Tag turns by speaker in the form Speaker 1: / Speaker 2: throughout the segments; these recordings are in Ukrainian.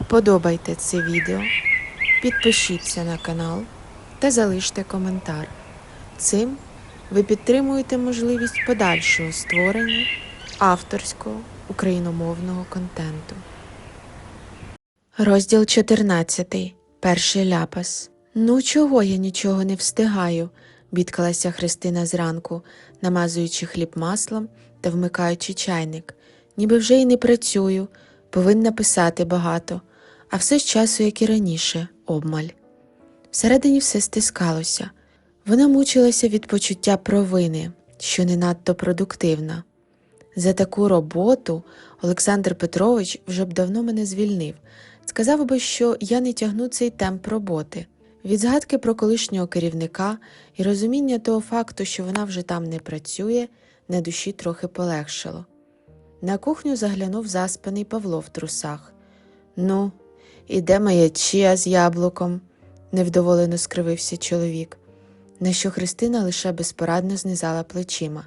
Speaker 1: Вподобайте це відео, підпишіться на канал та залиште коментар. Цим ви підтримуєте можливість подальшого створення авторського україномовного контенту. Розділ 14. Перший ляпас. Ну, чого я нічого не встигаю? бідкалася Христина зранку, намазуючи хліб маслом та вмикаючи чайник. Ніби вже й не працюю, повинна писати багато, а все з часу, як і раніше, обмаль. Всередині все стискалося. Вона мучилася від почуття провини, що не надто продуктивна. За таку роботу Олександр Петрович вже б давно мене звільнив. Сказав би, що я не тягну цей темп роботи. Від згадки про колишнього керівника і розуміння того факту, що вона вже там не працює, на душі трохи полегшало. На кухню заглянув заспаний Павло в трусах. Ну, і де моя чия з яблуком? невдоволено скривився чоловік, на що Христина лише безпорадно знизала плечима.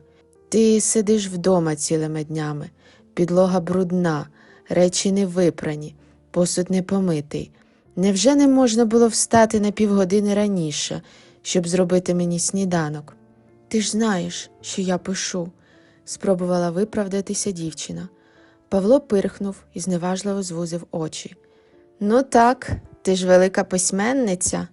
Speaker 1: Ти сидиш вдома цілими днями, підлога брудна, речі не випрані, посуд не помитий. Невже не можна було встати на півгодини раніше, щоб зробити мені сніданок? Ти ж знаєш, що я пишу, спробувала виправдатися дівчина. Павло пирхнув і зневажливо звузив очі. Ну так, ти ж велика письменниця,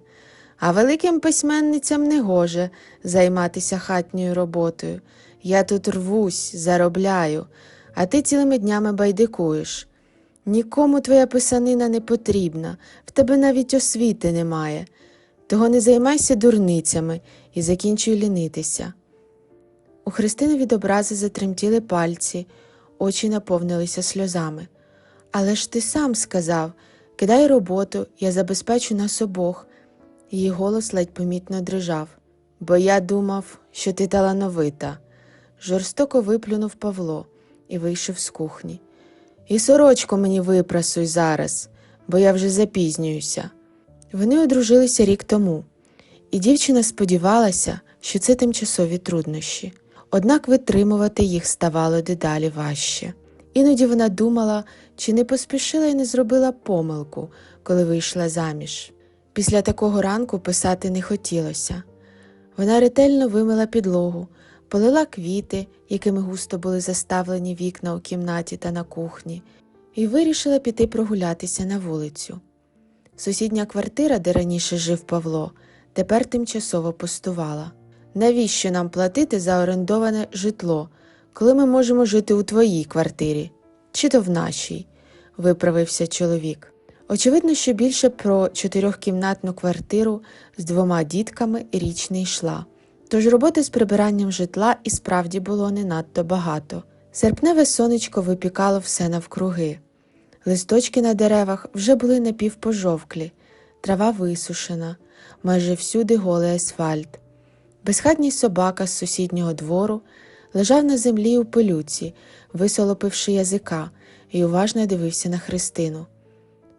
Speaker 1: а великим письменницям не гоже займатися хатньою роботою. Я тут рвусь, заробляю, а ти цілими днями байдикуєш. Нікому твоя писанина не потрібна, в тебе навіть освіти немає. Того не займайся дурницями і закінчуй лінитися. У Христини від образи затремтіли пальці, очі наповнилися сльозами. Але ж ти сам сказав кидай роботу, я забезпечу нас обох. Її голос ледь помітно дрижав. Бо я думав, що ти талановита. Жорстоко виплюнув Павло і вийшов з кухні. І сорочку мені випрасуй зараз, бо я вже запізнююся. Вони одружилися рік тому, і дівчина сподівалася, що це тимчасові труднощі, однак витримувати їх ставало дедалі важче. Іноді вона думала, чи не поспішила і не зробила помилку, коли вийшла заміж. Після такого ранку писати не хотілося. Вона ретельно вимила підлогу, полила квіти, якими густо були заставлені вікна у кімнаті та на кухні, і вирішила піти прогулятися на вулицю. Сусідня квартира, де раніше жив Павло, тепер тимчасово пустувала. Навіщо нам платити за орендоване житло, коли ми можемо жити у твоїй квартирі? Чи то в нашій? виправився чоловік. Очевидно, що більше про чотирьохкімнатну квартиру з двома дітками річ не йшла. Тож роботи з прибиранням житла і справді було не надто багато. Серпневе сонечко випікало все навкруги. Листочки на деревах вже були напівпожовклі, трава висушена, майже всюди голий асфальт. Безхатній собака з сусіднього двору лежав на землі у пилюці, висолопивши язика, і уважно дивився на Христину.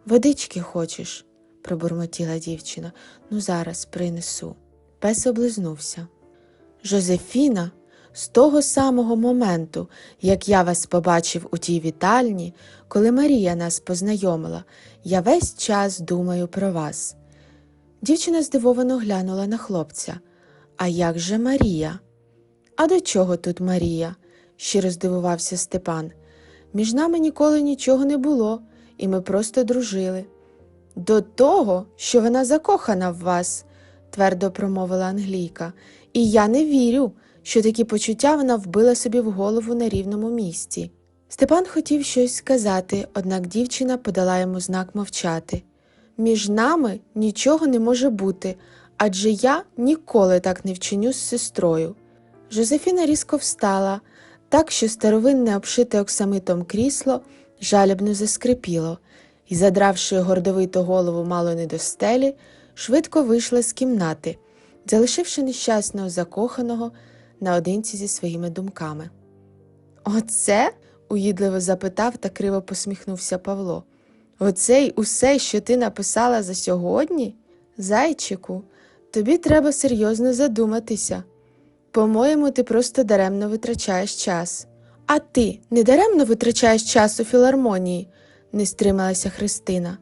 Speaker 1: Водички хочеш? пробурмотіла дівчина. Ну, зараз принесу. Пес облизнувся. Жозефіна, з того самого моменту, як я вас побачив у тій вітальні, коли Марія нас познайомила, я весь час думаю про вас. Дівчина здивовано глянула на хлопця. А як же Марія? А до чого тут Марія? щиро здивувався Степан. Між нами ніколи нічого не було, і ми просто дружили. До того, що вона закохана в вас, твердо промовила Англійка, і я не вірю, що такі почуття вона вбила собі в голову на рівному місці. Степан хотів щось сказати, однак дівчина подала йому знак мовчати. Між нами нічого не може бути, адже я ніколи так не вчиню з сестрою. Жозефіна різко встала, так що старовинне обшите оксамитом крісло жалібно заскрипіло, і, задравши гордовито голову мало не до стелі, швидко вийшла з кімнати, залишивши нещасного закоханого наодинці зі своїми думками. Оце? уїдливо запитав та криво посміхнувся Павло. Оце й усе, що ти написала за сьогодні? Зайчику, тобі треба серйозно задуматися. По-моєму, ти просто даремно витрачаєш час. А ти не даремно витрачаєш час у філармонії? не стрималася Христина.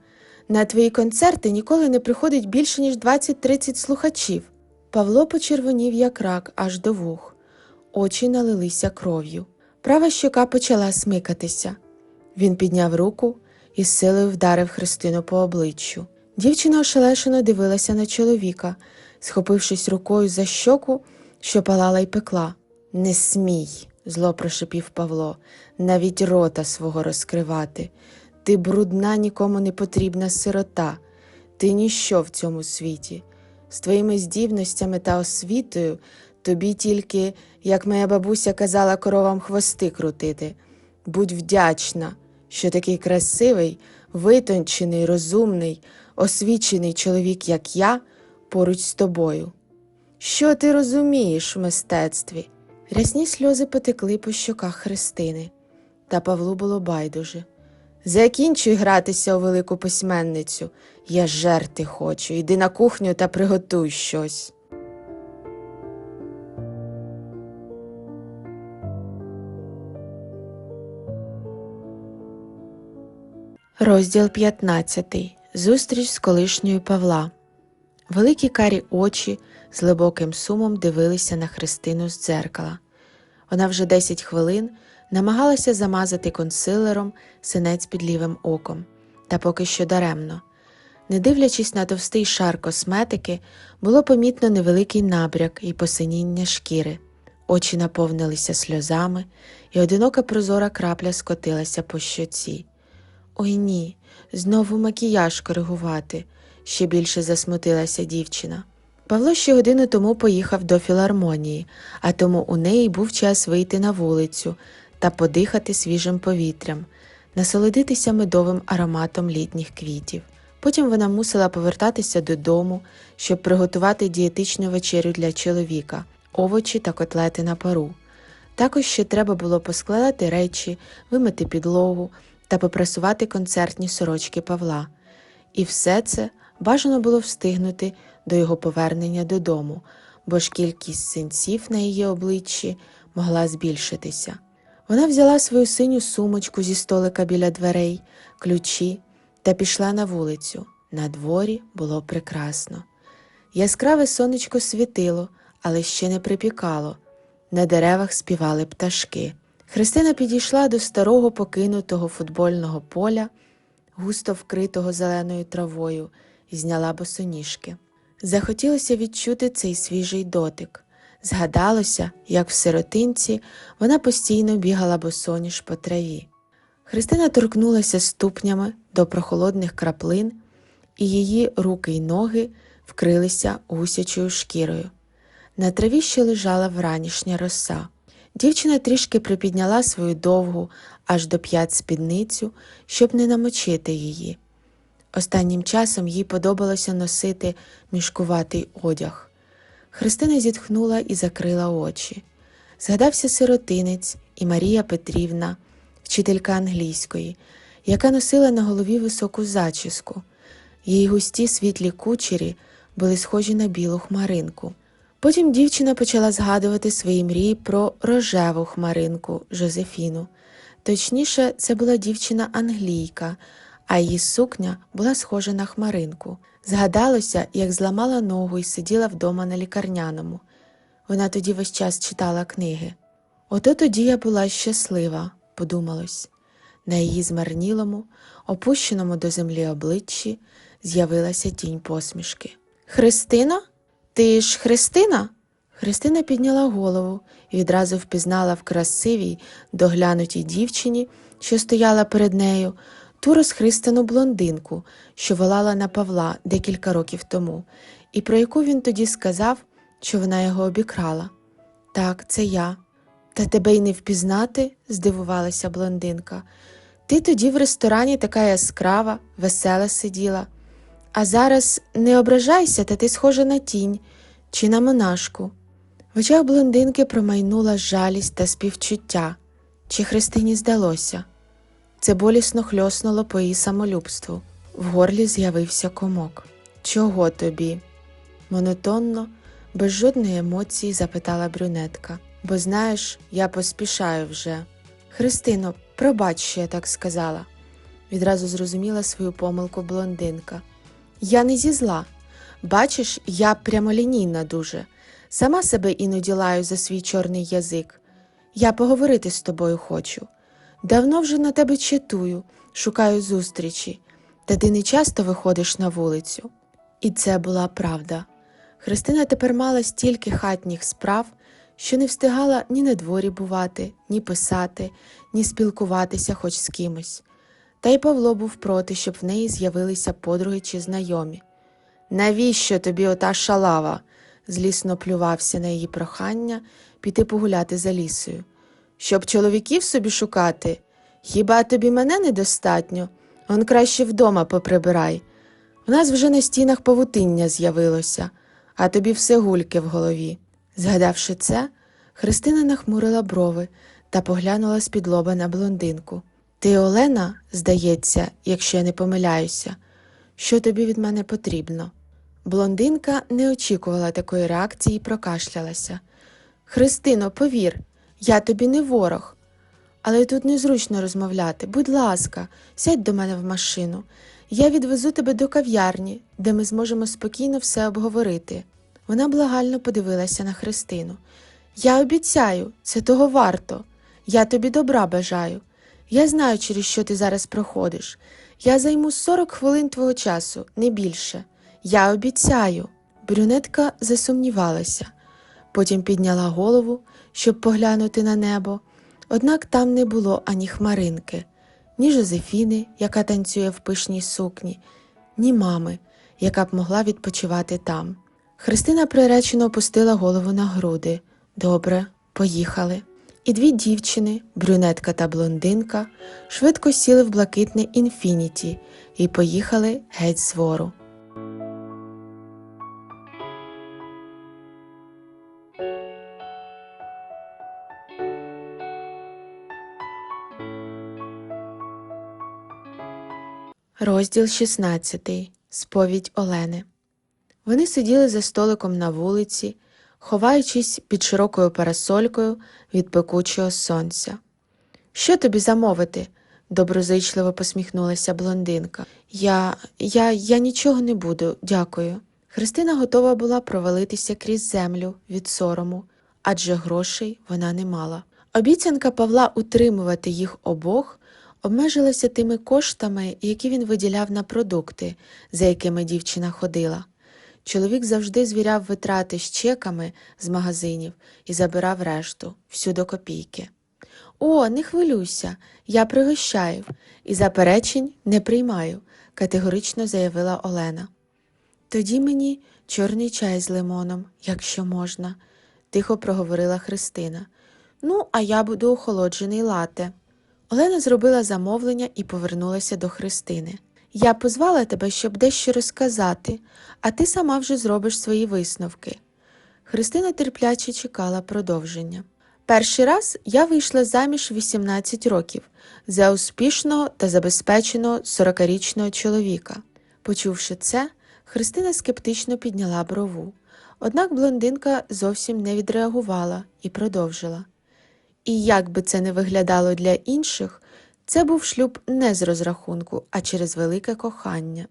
Speaker 1: На твої концерти ніколи не приходить більше, ніж 20-30 слухачів. Павло почервонів, як рак, аж до вух. Очі налилися кров'ю. Права щока почала смикатися. Він підняв руку і з силою вдарив Христину по обличчю. Дівчина ошелешено дивилася на чоловіка, схопившись рукою за щоку, що палала й пекла. Не смій, зло прошепів Павло, навіть рота свого розкривати. Ти брудна, нікому не потрібна сирота, ти ніщо в цьому світі. З твоїми здібностями та освітою тобі тільки, як моя бабуся казала, коровам хвости крутити. Будь вдячна, що такий красивий, витончений, розумний, освічений чоловік, як я, поруч з тобою. Що ти розумієш в мистецтві? Рясні сльози потекли по щоках Христини, та Павлу було байдуже. Закінчуй гратися у велику письменницю. Я жерти хочу. Іди на кухню та приготуй щось. Розділ 15. Зустріч з колишньою Павла. Великі карі очі з глибоким сумом дивилися на Христину з дзеркала. Вона вже 10 хвилин намагалася замазати консилером синець під лівим оком, та поки що даремно. Не дивлячись на товстий шар косметики, було помітно невеликий набряк і посиніння шкіри. Очі наповнилися сльозами, і одинока прозора крапля скотилася по щоці. Ой ні, знову макіяж коригувати, ще більше засмутилася дівчина. Павло ще годину тому поїхав до філармонії, а тому у неї був час вийти на вулицю та подихати свіжим повітрям, насолодитися медовим ароматом літніх квітів. Потім вона мусила повертатися додому, щоб приготувати дієтичну вечерю для чоловіка, овочі та котлети на пару. Також ще треба було поскладати речі, вимити підлогу та попрасувати концертні сорочки Павла. І все це бажано було встигнути до його повернення додому, бо ж кількість синців на її обличчі могла збільшитися. Вона взяла свою синю сумочку зі столика біля дверей, ключі та пішла на вулицю. На дворі було прекрасно. Яскраве сонечко світило, але ще не припікало. На деревах співали пташки. Христина підійшла до старого покинутого футбольного поля, густо вкритого зеленою травою, і зняла босоніжки. Захотілося відчути цей свіжий дотик. Згадалося, як в сиротинці вона постійно бігала босоніж по траві. Христина торкнулася ступнями до прохолодних краплин, і її руки й ноги вкрилися гусячою шкірою. На траві ще лежала вранішня роса. Дівчина трішки припідняла свою довгу аж до п'ят спідницю, щоб не намочити її. Останнім часом їй подобалося носити мішкуватий одяг. Христина зітхнула і закрила очі. Згадався сиротинець і Марія Петрівна, вчителька англійської, яка носила на голові високу зачіску. Її густі світлі кучері були схожі на білу хмаринку. Потім дівчина почала згадувати свої мрії про рожеву хмаринку Жозефіну. Точніше, це була дівчина англійка, а її сукня була схожа на хмаринку. Згадалося, як зламала ногу і сиділа вдома на лікарняному. Вона тоді весь час читала книги. Ото тоді я була щаслива, подумалось. На її змарнілому, опущеному до землі обличчі з'явилася тінь посмішки. Христина? Ти ж Христина? Христина підняла голову і відразу впізнала в красивій, доглянутій дівчині, що стояла перед нею, ту розхристану блондинку, що волала на Павла декілька років тому, і про яку він тоді сказав, що вона його обікрала. Так, це я. Та тебе й не впізнати, здивувалася блондинка. Ти тоді в ресторані така яскрава, весела сиділа. А зараз не ображайся, та ти схожа на тінь чи на монашку. В очах блондинки промайнула жалість та співчуття, чи Христині здалося. Це болісно хльоснуло по її самолюбству. В горлі з'явився комок. Чого тобі? Монотонно, без жодної емоції запитала брюнетка. Бо знаєш, я поспішаю вже. Христино, пробач, що я так сказала. відразу зрозуміла свою помилку блондинка. Я не зі зла. Бачиш, я прямолінійна дуже. Сама себе іноді лаю за свій чорний язик. Я поговорити з тобою хочу. Давно вже на тебе читую, шукаю зустрічі, та ти не часто виходиш на вулицю. І це була правда. Христина тепер мала стільки хатніх справ, що не встигала ні на дворі бувати, ні писати, ні спілкуватися хоч з кимось. Та й Павло був проти, щоб в неї з'явилися подруги чи знайомі. Навіщо тобі ота шалава? злісно плювався на її прохання піти погуляти за лісою. Щоб чоловіків собі шукати? Хіба тобі мене недостатньо? Он краще вдома поприбирай. В нас вже на стінах павутиння з'явилося, а тобі все гульки в голові. Згадавши це, Христина нахмурила брови та поглянула з-під лоба на блондинку. Ти, Олена, здається, якщо я не помиляюся, що тобі від мене потрібно. Блондинка не очікувала такої реакції і прокашлялася. Христино, повір, я тобі не ворог. Але тут незручно розмовляти. Будь ласка, сядь до мене в машину. Я відвезу тебе до кав'ярні, де ми зможемо спокійно все обговорити. Вона благально подивилася на Христину. Я обіцяю, це того варто. Я тобі добра бажаю. Я знаю, через що ти зараз проходиш. Я займу 40 хвилин твого часу, не більше. Я обіцяю. Брюнетка засумнівалася, потім підняла голову, щоб поглянути на небо. Однак там не було ані хмаринки, ні Жозефіни, яка танцює в пишній сукні, ні мами, яка б могла відпочивати там. Христина приречено опустила голову на груди. Добре, поїхали. І дві дівчини, брюнетка та блондинка, швидко сіли в блакитне інфініті і поїхали геть з Розділ 16. Сповідь Олени. Вони сиділи за столиком на вулиці, ховаючись під широкою парасолькою від пекучого сонця. Що тобі замовити? доброзичливо посміхнулася блондинка. Я, я, я нічого не буду, дякую. Христина готова була провалитися крізь землю від сорому, адже грошей вона не мала. Обіцянка Павла утримувати їх обох обмежилася тими коштами, які він виділяв на продукти, за якими дівчина ходила. Чоловік завжди звіряв витрати з чеками з магазинів і забирав решту, всю до копійки. О, не хвилюйся, я пригощаю і заперечень не приймаю, категорично заявила Олена. Тоді мені чорний чай з лимоном, якщо можна, тихо проговорила Христина. Ну, а я буду охолоджений лате. Олена зробила замовлення і повернулася до Христини. Я позвала тебе, щоб дещо розказати, а ти сама вже зробиш свої висновки. Христина терпляче чекала продовження. Перший раз я вийшла заміж 18 років за успішного та забезпеченого 40-річного чоловіка. Почувши це, Христина скептично підняла брову. Однак блондинка зовсім не відреагувала і продовжила. І як би це не виглядало для інших, це був шлюб не з розрахунку, а через велике кохання.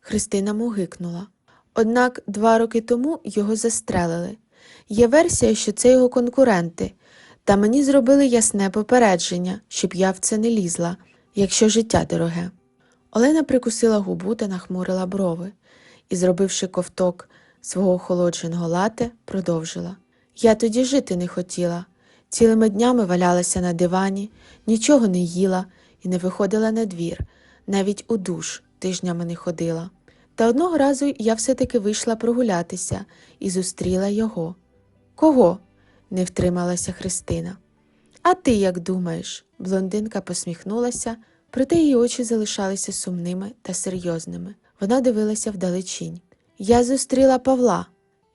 Speaker 1: Христина мугикнула. Однак два роки тому його застрелили. Є версія, що це його конкуренти, та мені зробили ясне попередження, щоб я в це не лізла, якщо життя дороге. Олена прикусила губу та нахмурила брови і, зробивши ковток свого охолодженого лате, продовжила. Я тоді жити не хотіла. Цілими днями валялася на дивані, нічого не їла і не виходила на двір, навіть у душ тижнями не ходила. Та одного разу я все-таки вийшла прогулятися і зустріла його. Кого? не втрималася Христина. А ти як думаєш? Блондинка посміхнулася, проте її очі залишалися сумними та серйозними. Вона дивилася вдалечінь. Я зустріла Павла.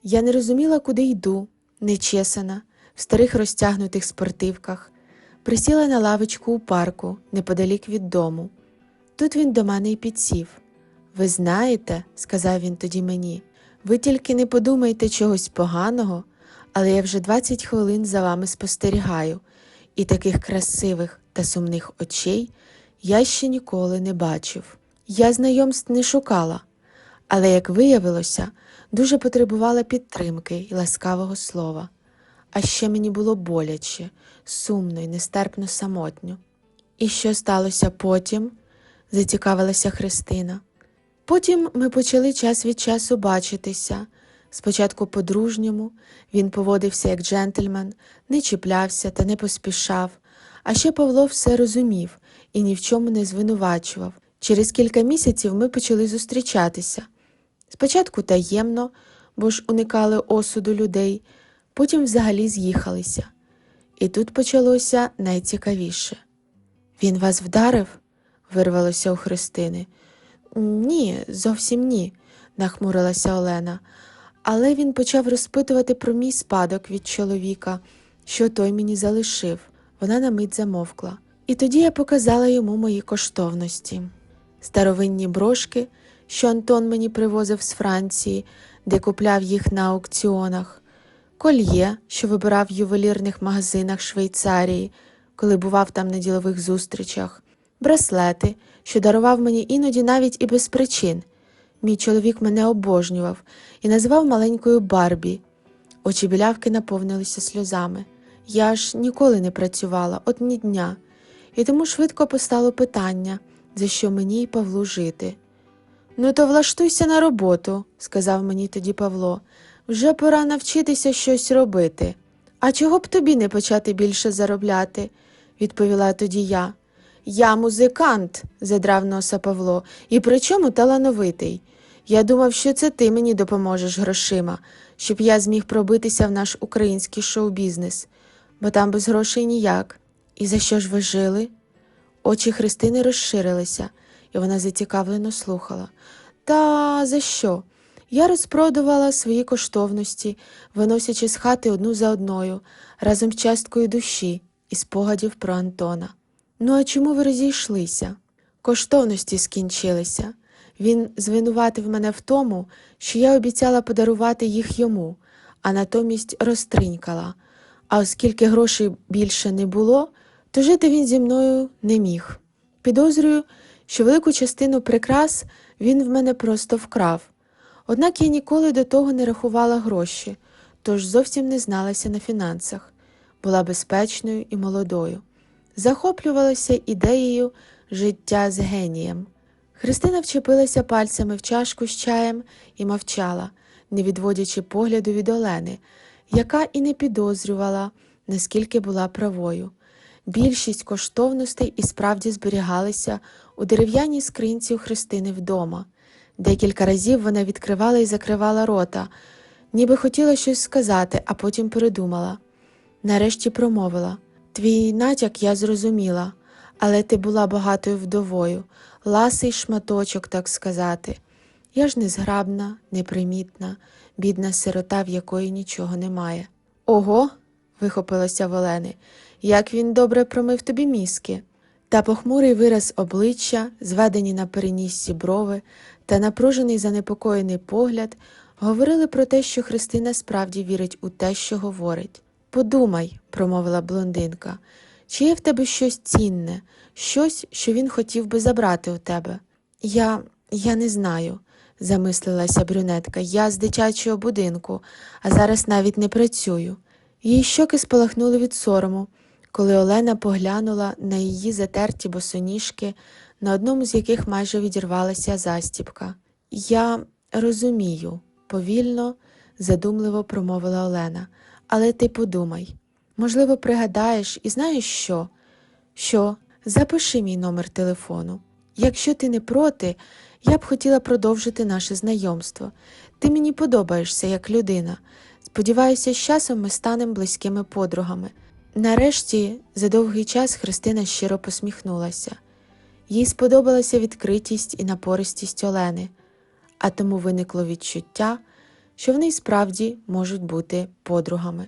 Speaker 1: Я не розуміла, куди йду, нечесана, в старих розтягнутих спортивках, присіла на лавочку у парку неподалік від дому. Тут він до мене й підсів. Ви знаєте, сказав він тоді мені, ви тільки не подумайте чогось поганого, але я вже 20 хвилин за вами спостерігаю, і таких красивих та сумних очей я ще ніколи не бачив. Я знайомств не шукала, але, як виявилося, дуже потребувала підтримки і ласкавого слова. А ще мені було боляче, сумно і нестерпно самотньо. І що сталося потім? зацікавилася Христина. Потім ми почали час від часу бачитися. Спочатку по-дружньому він поводився як джентльмен, не чіплявся та не поспішав. А ще Павло все розумів і ні в чому не звинувачував. Через кілька місяців ми почали зустрічатися. Спочатку таємно, бо ж уникали осуду людей, потім взагалі з'їхалися. І тут почалося найцікавіше. Він вас вдарив? вирвалося у Христини. Ні, зовсім ні, нахмурилася Олена. Але він почав розпитувати про мій спадок від чоловіка, що той мені залишив. Вона на мить замовкла. І тоді я показала йому мої коштовності. Старовинні брошки, що Антон мені привозив з Франції, де купляв їх на аукціонах, кольє, що вибирав в ювелірних магазинах Швейцарії, коли бував там на ділових зустрічах, браслети, що дарував мені іноді навіть і без причин. Мій чоловік мене обожнював і називав маленькою Барбі. Очі білявки наповнилися сльозами. Я ж ніколи не працювала, от ні дня, і тому швидко постало питання, за що мені й Павлу жити. Ну, то влаштуйся на роботу, сказав мені тоді Павло. Вже пора навчитися щось робити. А чого б тобі не почати більше заробляти? відповіла тоді я. Я музикант, задрав носа Павло, і причому талановитий. Я думав, що це ти мені допоможеш грошима, щоб я зміг пробитися в наш український шоу-бізнес, бо там без грошей ніяк. І за що ж ви жили? Очі Христини розширилися, і вона зацікавлено слухала. Та за що? Я розпродувала свої коштовності, виносячи з хати одну за одною, разом з часткою душі і спогадів про Антона. Ну, а чому ви розійшлися? Коштовності скінчилися. Він звинуватив мене в тому, що я обіцяла подарувати їх йому, а натомість розтринькала. А оскільки грошей більше не було, то жити він зі мною не міг. Підозрюю, що велику частину прикрас він в мене просто вкрав. Однак я ніколи до того не рахувала гроші, тож зовсім не зналася на фінансах, була безпечною і молодою, захоплювалася ідеєю життя з генієм. Христина вчепилася пальцями в чашку з чаєм і мовчала, не відводячи погляду від Олени, яка і не підозрювала, наскільки була правою. Більшість коштовностей і справді зберігалися у дерев'яній скринці у Христини вдома. Декілька разів вона відкривала і закривала рота, ніби хотіла щось сказати, а потім передумала. Нарешті промовила Твій натяк я зрозуміла, але ти була багатою вдовою, ласий шматочок, так сказати. Я ж незграбна, непримітна, бідна сирота, в якої нічого немає. Ого. вихопилося в Олени, як він добре промив тобі мізки. Та похмурий вираз обличчя, зведені на переніссі брови та напружений занепокоєний погляд говорили про те, що Христина справді вірить у те, що говорить. Подумай, промовила блондинка, чи є в тебе щось цінне, щось, що він хотів би забрати у тебе? Я я не знаю, замислилася брюнетка. Я з дитячого будинку, а зараз навіть не працюю. Її щоки спалахнули від сорому, коли Олена поглянула на її затерті босоніжки, на одному з яких майже відірвалася застіпка. Я розумію, повільно, задумливо промовила Олена, але ти подумай. Можливо, пригадаєш і знаєш що? Що? Запиши мій номер телефону. Якщо ти не проти, я б хотіла продовжити наше знайомство. Ти мені подобаєшся як людина. Сподіваюся, з часом ми станемо близькими подругами. Нарешті, за довгий час Христина щиро посміхнулася. Їй сподобалася відкритість і напористість Олени, а тому виникло відчуття, що вони справді можуть бути подругами.